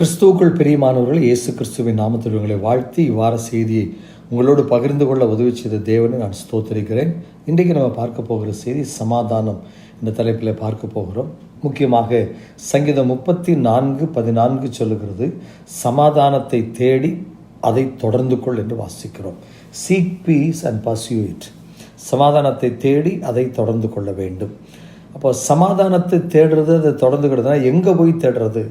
கிறிஸ்துவுக்குள் பிரியமானவர்கள் இயேசு கிறிஸ்துவின் நாமத்தில் உங்களை வாழ்த்தி இவ்வார செய்தியை உங்களோடு பகிர்ந்து கொள்ள உதவி செய்த தேவனை நான் ஸ்தோத்தரிக்கிறேன். இன்றைக்கு நம்ம பார்க்க போகிற செய்தி சமாதானம் இந்த தலைப்பில் பார்க்க போகிறோம். முக்கியமாக சங்கீதம் முப்பத்தி நான்கு பதினான்கு சொல்லுகிறது சமாதானத்தை தேடி அதை தொடர்ந்து கொள் என்று வாசிக்கிறோம். Seek peace and pursue it சமாதானத்தை தேடி அதை தொடர்ந்து கொள்ள வேண்டும். அப்போ சமாதானத்தை தேடுறது அதை தொடர்ந்துக்கிறதுனா எங்கே போய் தேடுறது?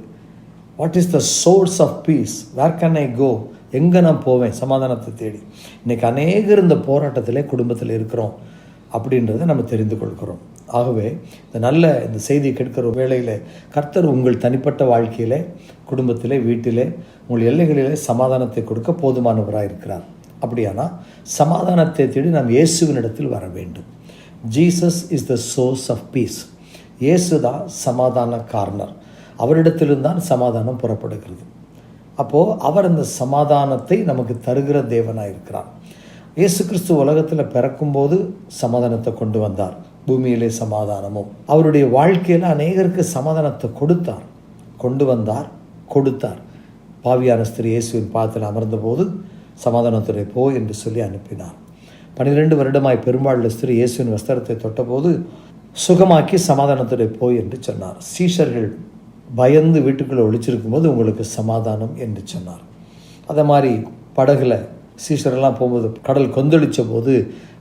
What is the source of peace where can I go எங்கே நான் போவேன்? சமாதானத்தை தேடி. இன்றைக்கி அநேகர் இந்த போராட்டத்திலே குடும்பத்தில் இருக்கிறோம் அப்படின்றத நம்ம தெரிந்து கொள்கிறோம். ஆகவே இந்த நல்ல இந்த செய்தியை கேட்கிற வேளையில் கர்த்தர் உங்கள் தனிப்பட்ட வாழ்க்கையிலே குடும்பத்திலே வீட்டிலே உங்கள் எல்லைகளிலே சமாதானத்தை கொடுக்க போதுமானவராக இருக்கிறார். அப்படியானா சமாதானத்தை தேடி நாம் இயேசுவின் இடத்தில் வர வேண்டும். Jesus is the source of peace இயேசு தான் சமாதான கார்னர் அவரிடத்திலிருந்தான் சமாதானம் புறப்படுகிறது. அப்போது அவர் அந்த சமாதானத்தை நமக்கு தருகிற தேவனாக இருக்கிறார் இயேசு கிறிஸ்து உலகத்தில் பிறக்கும்போது சமாதானத்தை கொண்டு வந்தார். பூமியிலே சமாதானமும். அவருடைய வாழ்க்கையில் அநேகருக்கு சமாதானத்தை கொடுத்தார். கொண்டு வந்தார் கொடுத்தார். பாவியான ஸ்திரீ இயேசுவின் பாதத்தில் அமர்ந்தபோது சமாதானத்துறை போ என்று சொல்லி அனுப்பினார். பன்னிரெண்டு வருடமாய் பெரும்பாலுள்ள ஸ்திரீ இயேசுவின் வஸ்திரத்தை தொட்டபோது சுகமாக்கி சமாதானத்துறை போய் என்று சொன்னார். சீஷர்கள் பயந்து வீட்டுக்குள்ளே ஒழிச்சிருக்கும் போது உங்களுக்கு சமாதானம் என்று சொன்னார். அதை மாதிரி படகுல சீசரெல்லாம் போகும்போது கடல் கொந்தளித்த போது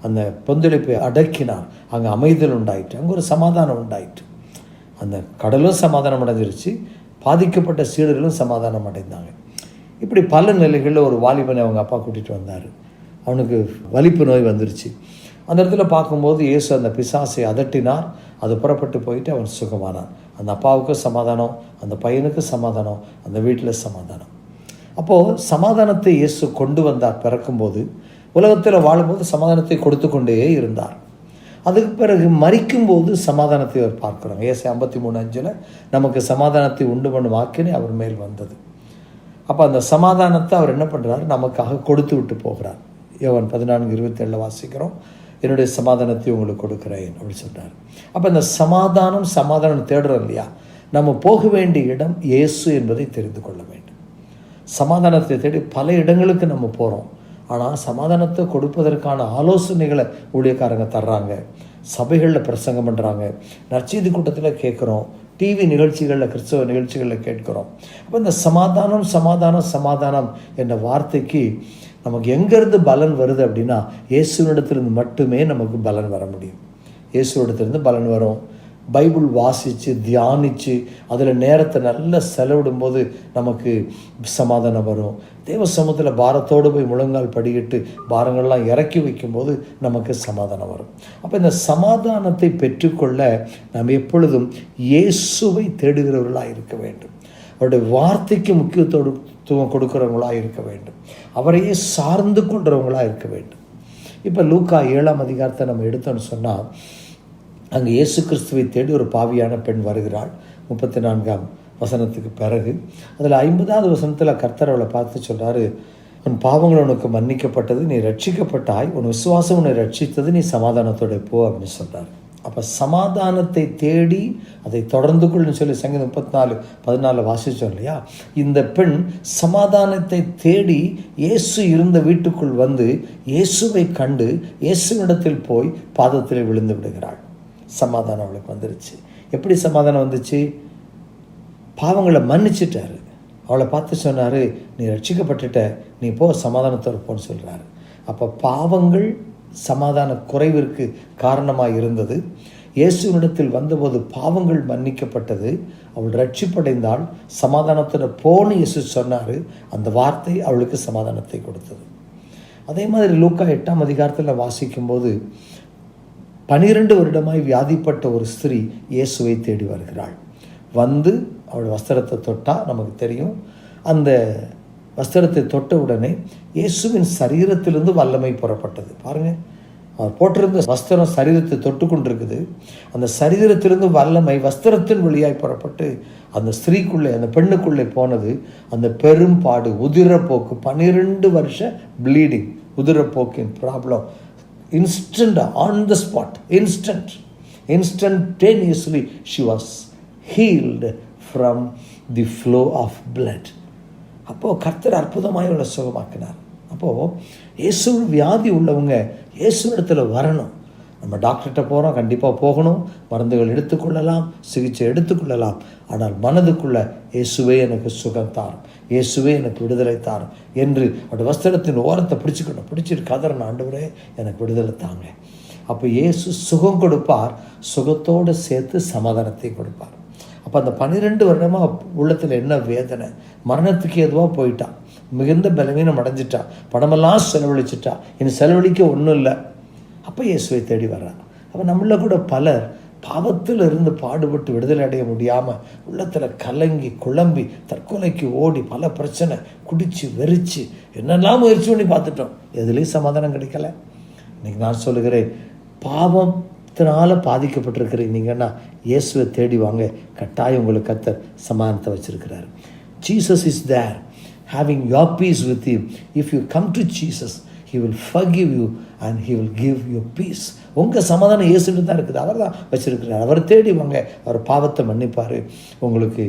அந்த கொந்தளிப்பை அடக்கினார். அங்கே அமைதல் உண்டாயிட்டு அங்கே ஒரு சமாதானம் உண்டாயிட்டு அந்த கடலும் சமாதானம் அடைஞ்சிருச்சு பாதிக்கப்பட்ட சீடர்களும் சமாதானம் அடைந்தாங்க. இப்படி பல நிலைகளில் ஒரு வாலிபனை அவங்க அப்பா கூட்டிகிட்டு வந்தார். அவனுக்கு வலிப்பு நோய் வந்துருச்சு. அந்த இடத்துல பார்க்கும்போது இயேசு அந்த பிசாசை அதட்டினார். அது புறப்பட்டு போயிட்டு அவன் சுகமானான். அந்த அப்பாவுக்கு சமாதானம் அந்த பையனுக்கு சமாதானம் அந்த வீட்டில் சமாதானம். அப்போது சமாதானத்தை இயேசு கொண்டு வந்தார் பிறக்கும்போது உலகத்தில் வாழும்போது சமாதானத்தை கொடுத்து கொண்டே இருந்தார். அதுக்கு பிறகு மறிக்கும்போது சமாதானத்தை அவர் பார்க்குறோம் ஏசு ஐம்பத்தி மூணு அஞ்சில் நமக்கு சமாதானத்தை உண்டு பண்ணும் வாக்கினே அவர் மேல் வந்தது. அப்போ அந்த சமாதானத்தை அவர் என்ன பண்ணுறாரு நமக்காக கொடுத்து விட்டு போகிறார். யோவன் பதினான்கு இருபத்தேழில் வாசிக்கிறோம். என்னுடைய சமாதானத்தை உங்களுக்கு கொடுக்குறேன் அப்படின்னு சொல்கிறார் அப்போ இந்த சமாதானம் சமாதானம் தேடுறோம் இல்லையா? நம்ம போக வேண்டிய இடம் இயேசு என்பதை தெரிந்து கொள்ள வேண்டும். சமாதானத்தை தேடி பல இடங்களுக்கு நம்ம போகிறோம் ஆனால் சமாதானத்தை கொடுப்பதற்கான ஆலோசனைகளை ஊழியக்காரங்க தர்றாங்க. சபைகளில் பிரசங்கம் பண்ணுறாங்க நற்செய்தி கூட்டத்தில் கேட்குறோம் டிவி நிகழ்ச்சிகளில் கிறிஸ்தவ நிகழ்ச்சிகளில் கேட்குறோம். அப்போ இந்த சமாதானம் சமாதானம் சமாதானம் என்ற வார்த்தைக்கு நமக்கு எங்கேருந்து பலன் வருது அப்படின்னா இயேசுவனிடத்திலிருந்து மட்டுமே நமக்கு பலன் வர முடியும். இயேசுவனிடத்திலிருந்து பலன் வரும். பைபிள் வாசித்து தியானித்து அதில் நேரத்தை நல்லா செலவிடும்போது நமக்கு சமாதானம் வரும். தேவ சமூகத்தில் பாரத்தோடு போய் முழங்கால் படிக்கிட்டு பாரங்கள்லாம் இறக்கி வைக்கும்போது நமக்கு சமாதானம் வரும். அப்போ இந்த சமாதானத்தை பெற்றுக்கொள்ள நாம் எப்பொழுதும் இயேசுவை தேடுகிறவர்களாக இருக்க வேண்டும். அவருடைய வார்த்தைக்கு முக்கியத்துவம் கொடுக்குறவங்களாக இருக்க வேண்டும். அவரையே சார்ந்து கொண்டவங்களாக இருக்க வேண்டும். இப்போ லூக்கா ஏழாம் அதிகாரத்தை நம்ம எடுத்தோன்னு சொன்னால் அங்கே இயேசு கிறிஸ்துவை தேடி ஒரு பாவியான பெண் வருகிறாள். முப்பத்தி நான்காம் வசனத்துக்கு பிறகு அதில் ஐம்பதாவது வசனத்தில் கர்த்தர் அவளை பார்த்து சொல்கிறாரு உன் பாவங்கள் உனக்கு மன்னிக்கப்பட்டது நீ ரட்சிக்கப்பட்டாய் உன் விசுவாசம் உன்னை ரட்சித்தது நீ சமாதானத்தோட போ அப்படின்னு சொல்கிறார் அப்போ சமாதானத்தை தேடி அதை தொடர்ந்து கொள்ளுன்னு சொல்லி சங்கீதம் முப்பத்தி நாலு பதினாலு வாசித்தோம் இல்லையா? இந்த பெண் சமாதானத்தை தேடி இயேசு இருந்த வீட்டுக்குள் வந்து இயேசுவை கண்டு இயேசுவிடத்தில் போய் பாதத்தில் விழுந்து விடுகிறாள். சமாதானம் அவளுக்கு வந்துருச்சு. எப்படி சமாதானம் வந்துச்சு? பாவங்களை மன்னிச்சிட்டாரு. அவளை பார்த்து சொன்னார் நீ ரட்சிக்கப்பட்டுட்ட நீ போ சமாதானத்தோடு போன்னு சொல்கிறாரு அப்போ பாவங்கள் சமாதான குறைவிற்கு காரணமாக இருந்தது. இயேசுவினிடத்தில் வந்தபோது பாவங்கள் மன்னிக்கப்பட்டது. அவள் ரட்சிப்படைந்தால் சமாதானத்தோட போன இயேசு சொன்னார். அந்த வார்த்தை அவளுக்கு சமாதானத்தை கொடுத்தது. அதே மாதிரி லூக்கா எட்டாம் அதிகாரத்தில் வாசிக்கும்போது பனிரெண்டு வருடமாய் வியாதிப்பட்ட ஒரு ஸ்திரீ இயேசுவை தேடி வருகிறாள். வந்து அவள் வஸ்திரத்தை தொட்டால் நமக்கு தெரியும். அந்த வஸ்திரத்தை தொட்ட உடனே இயேசுவின் சரீரத்திலிருந்து வல்லமை புறப்பட்டது. பாருங்கள் அவர் போட்டிருந்த வஸ்திரம் சரீரத்தை தொட்டு கொண்டிருக்குது. அந்த சரீரத்திலிருந்து வல்லமை வஸ்திரத்தின் வழியாய் புறப்பட்டு அந்த ஸ்திரீக்குள்ளே அந்த பெண்ணுக்குள்ளே போனது. அந்த பெரும்பாடு உதிரப்போக்கு பன்னிரெண்டு வருஷ bleeding உதிரப்போக்கின் problem instant on the spot instant instantaneously she was healed from the flow of blood அப்போது கர்த்தர் அற்புதமாக இவளை சுகமாக்கினார் அப்போது இயேசு வியாதி உள்ளவங்க இயேசுனிடத்தில் வரணும் நம்ம டாக்டர்கிட்ட போகிறோம் கண்டிப்பாக போகணும். மருந்துகள் எடுத்துக்கொள்ளலாம் சிகிச்சை எடுத்துக்கொள்ளலாம். ஆனால் மனதுக்குள்ள இயேசுவே எனக்கு சுகம் தாரும். இயேசுவே எனக்கு விடுதலை தாரும். என்று அவருடைய வஸ்திரத்தின் ஓரத்தை பிடிச்சிக்கணும் பிடிச்சிட்டு கதறன் ஆண்டவரே எனக்கு விடுதலை தாங்க. அப்போ இயேசு சுகம் கொடுப்பார். சுகத்தோடு சேர்த்து சமாதானத்தை கொடுப்பார். அப்போ அந்த பன்னிரெண்டு வருடமாக உள்ளத்தில் என்ன வேதனை? மரணத்துக்கு எதுவாக போயிட்டான் மிகுந்த பலவீனம் அடைஞ்சிட்டா? பணமெல்லாம் செலவழிச்சிட்டா? இனி செலவழிக்க ஒன்றும் இல்லை. அப்போ இயேசுவை தேடி வர்றார் அப்போ நம்மள கூட பலர் பாவத்தில் இருந்து பாடுபட்டு விடுதலை அடைய முடியாமல் உள்ளத்தில் கலங்கி குழம்பி தற்கொலைக்கு ஓடி பல பிரச்சனை குடித்து வெறிச்சு என்னெல்லாம் முயற்சி பண்ணி பார்த்துட்டோம். எதுலேயும் சமாதானம் கிடைக்கல. இன்றைக்கி நான் சொல்லுகிறேன் பாவத்தினால பாதிக்கப்பட்டிருக்கிறீங்கன்னா இயேசுவை தேடி வாங்க. கட்டாயம் உங்களுக்கு கத்தர் சமாதானத்தை வச்சிருக்கிறார். Jesus is there having your peace with you if you come to Jesus he will forgive you and he will give you peace உங்கள் சமாதானம் இயேசுட்டு தான் இருக்குது. அவர் தான் வச்சுருக்கிறார். அவர் தேடி வாங்க. அவர் பாவத்தை மன்னிப்பார். உங்களுக்கு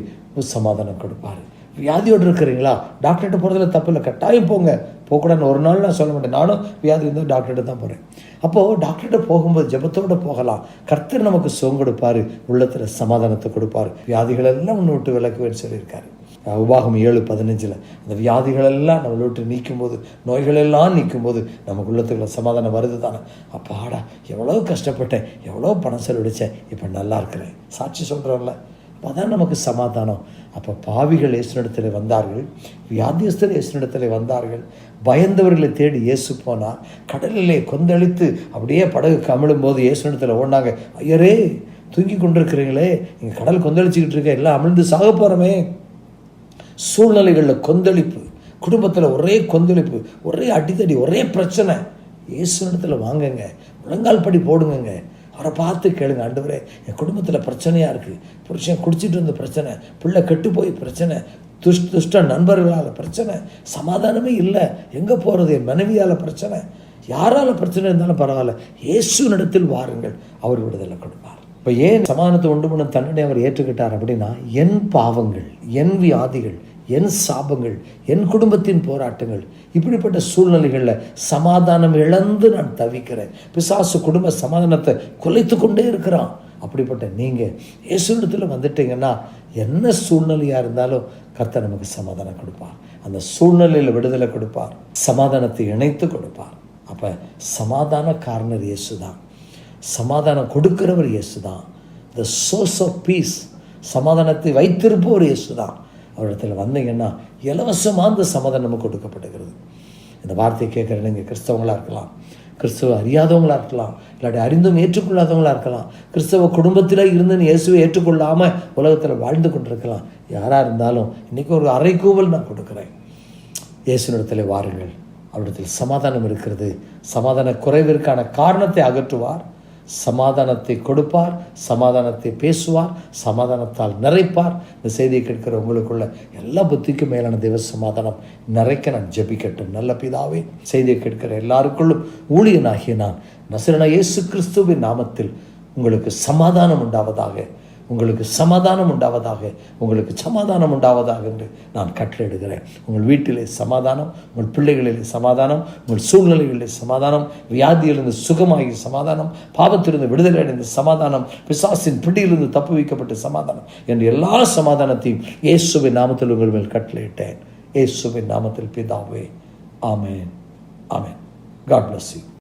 சமாதானம் கொடுப்பார். வியாதியோடு இருக்கிறீங்களா? டாக்டர்கிட்ட போகிறதுல தப்பு இல்லை. கட்டாயம் போங்க. போகக்கூடாது ஒரு நாள் நான் சொல்ல மாட்டேன். நானும் வியாதி இருந்தால் டாக்டர்கிட்ட தான் போகிறேன் அப்போது டாக்டர்கிட்ட போகும்போது ஜெபத்தோடு போகலாம். கர்த்தர் நமக்கு சுகம் கொடுப்பார். உள்ளத்தில் சமாதானத்தை கொடுப்பார். வியாதிகளெல்லாம் ஒன்று விட்டு விளக்குவேன்னு சொல்லியிருக்காரு. உபாகம் ஏழு பதினஞ்சில். அந்த வியாதிகளெல்லாம் நம்மளை விட்டு நீக்கும்போது நோய்களெல்லாம் நீக்கும்போது நமக்கு உள்ளத்துக்குள்ள சமாதானம் வருது தானே அப்பாடா எவ்வளோ கஷ்டப்பட்டேன் எவ்வளோ பணம் செலவழித்தேன் இப்போ நல்லா இருக்கிறேன். சாட்சி சொல்கிறோம்ல அப்போ தான் நமக்கு சமாதானம். அப்போ பாவிகள் இயேசுனிடத்தில் வந்தார்கள் வியாதியஸ்தர் இயேசுனிடத்தில் வந்தார்கள். பயந்தவர்களை தேடி இயேசு போனால் கடலிலே கொந்தளித்து அப்படியே படகு கமிழும் போது இயேசுனிடத்தில் ஓடினாங்க. ஐயரே தூங்கி கொண்டிருக்கிறீங்களே இங்கே கடல் கொந்தளிச்சிக்கிட்டு இருக்க எல்லாம் அமிழ்ந்து சாக போகிறோமே சூழ்நிலைகளில் கொந்தளிப்பு குடும்பத்தில் ஒரே கொந்தளிப்பு ஒரே அடித்தடி ஒரே பிரச்சனை. இயேசுனிடத்தில் வாங்குங்க முழங்கால் படி போடுங்கங்க. அவரை பார்த்து கேளுங்க ஆண்டவரே என் குடும்பத்தில் பிரச்சனையாக இருக்குது புருஷன் குடிச்சிட்டு இருந்த பிரச்சனை பிள்ளை கெட்டு போய் பிரச்சனை துஷ் துஷ்ட நண்பர்களால் பிரச்சனை சமாதானமே இல்லை. எங்கே போகிறது என் மனைவியால் பிரச்சனை. யாரால் பிரச்சனை இருந்தாலும் பரவாயில்ல. இயேசுனிடத்தில் வாருங்கள் அவர் விடுதலை கொடுப்பார். இப்போ ஏன் சமாதானத்தை உண்டு பண்ண தன்னுடைய அவர் ஏற்றுக்கிட்டார் அப்படின்னா என் பாவங்கள் என் வியாதிகள் என் சாபங்கள் என் குடும்பத்தின் போராட்டங்கள் இப்படிப்பட்ட சூழ்நிலைகளில் சமாதானம் இழந்து நான் தவிக்கிறேன். பிசாசு குடும்ப சமாதானத்தை குலைத்து கொண்டே இருக்கிறான். அப்படிப்பட்ட நீங்கள் இயேசுடத்தில் வந்துட்டீங்கன்னா என்ன சூழ்நிலையாக இருந்தாலும் கர்த்தர் நமக்கு சமாதானம் கொடுப்பார். அந்த சூழ்நிலையில் விடுதலை கொடுப்பார். சமாதானத்தை இணைத்து கொடுப்பார். அப்போ சமாதான காரணர் இயேசு தான் சமாதானம் கொடுக்கிறவர் இயேசு தான் த சோர்ஸ் ஆஃப் பீஸ் சமாதானத்தை வைத்திருப்பவர் இயேசு தான் அவரிடத்தில் வந்தீங்கன்னா இலவசமாக அந்த சமாதானம் நமக்கு கொடுக்கப்படுகிறது. இந்த வார்த்தையை கேட்குற நீங்கள் கிறிஸ்தவங்களாக இருக்கலாம். கிறிஸ்தவ அறியாதவங்களாக இருக்கலாம். இல்லாட்டி அறிந்தும் ஏற்றுக்கொள்ளாதவங்களாக இருக்கலாம். கிறிஸ்தவ குடும்பத்தில் இருந்து இயேசுவை ஏற்றுக்கொள்ளாமல் உலகத்தில் வாழ்ந்து கொண்டிருக்கலாம். யாராக இருந்தாலும் இன்றைக்கி ஒரு அரைக்கூவல் நான் கொடுக்குறேன். இயேசுனிடத்தில் வாருங்கள். அவரிடத்தில் சமாதானம் இருக்கிறது. சமாதான குறைவிற்கான காரணத்தை அகற்றுவார். சமாதானத்தை கொடுப்பார் சமாதானத்தை பேசுவார் சமாதானத்தால் நிறைப்பார். இந்த செய்தியை கேட்கிற உங்களுக்குள்ள எல்லா புத்திக்கும் மேலான தெய்வ சமாதானம் நிறைக்க நான் ஜபிக்கட்டும். நல்ல பிதாவே செய்தியை கேட்கிற எல்லாருக்குள்ளும் ஊழியனாகிய நான் நசிரன இயேசு கிறிஸ்துவின் நாமத்தில் உங்களுக்கு சமாதானம் உண்டாவதாக உங்களுக்கு சமாதானம் உண்டாவதாக உங்களுக்கு சமாதானம் உண்டாவதாக என்று நான் கட்டளையிடுகிறேன். உங்கள் வீட்டிலே சமாதானம் உங்கள் பிள்ளைகளிலே சமாதானம் உங்கள் சூழ்நிலைகளிலே சமாதானம் வியாதியிலிருந்து சுகமாகி சமாதானம் பாவத்திலிருந்து விடுதலை அடைந்த சமாதானம் பிசாசின் பிடியிலிருந்து தப்பு வைக்கப்பட்ட சமாதானம் என்று எல்லா சமாதானத்தையும் இயேசுவின் நாமத்தில் உங்கள் மேல் கட்டளையிட்டேன். இயேசுவின் நாமத்தில் பிதாவே. ஆமேன். ஆமேன். God bless you